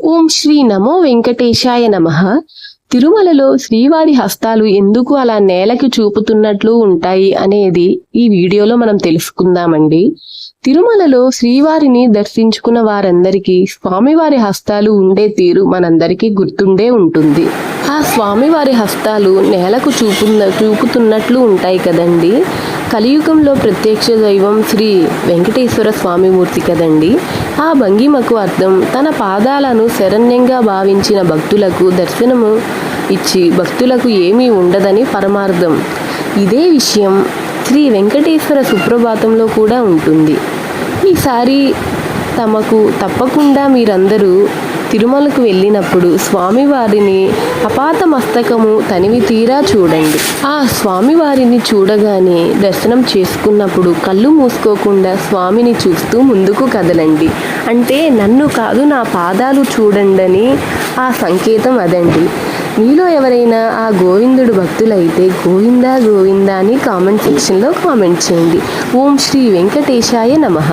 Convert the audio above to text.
ఓం శ్రీ నమో వెంకటేశాయ నమ. తిరుమలలో శ్రీవారి హస్తాలు ఎందుకు అలా నేలకి చూపుతున్నట్లు ఉంటాయి అనేది ఈ వీడియోలో మనం తెలుసుకుందామండి. తిరుమలలో శ్రీవారిని దర్శించుకున్న వారందరికీ స్వామివారి హస్తాలు ఉండే తీరు మనందరికీ గుర్తుండే ఉంటుంది. ఆ స్వామివారి హస్తాలు నేలకు చూపున్న చూపుతున్నట్లు ఉంటాయి కదండి. కలియుగంలో ప్రత్యక్ష దైవం శ్రీ వెంకటేశ్వర స్వామిమూర్తి కదండి. ఆ భంగిమకు అర్థం. తన పాదాలను శరణ్యంగా భావించిన భక్తులకు దర్శనము ఇచ్చి భక్తులకు ఏమీ ఉండదని పరమార్థం. ఇదే విషయం శ్రీ వెంకటేశ్వర సుప్రభాతంలో కూడా ఉంటుంది. ఈసారి తమకు తప్పకుండా మీరందరూ తిరుమలకు వెళ్ళినప్పుడు స్వామివారిని అపాత మస్తకము తనివి తీరా చూడండి. ఆ స్వామివారిని చూడగానే దర్శనం చేసుకున్నప్పుడు కళ్ళు మూసుకోకుండా స్వామిని చూస్తూ ముందుకు కదలండి. అంటే నన్ను కాదు నా పాదాలు చూడండి ఆ సంకేతం అదండి. మీలో ఎవరైనా ఆ గోవిందుడు భక్తులైతే గోవిందా గోవిందా అని కామెంట్ సెక్షన్లో కామెంట్ చేయండి. ఓం శ్రీ వెంకటేశాయ నమః.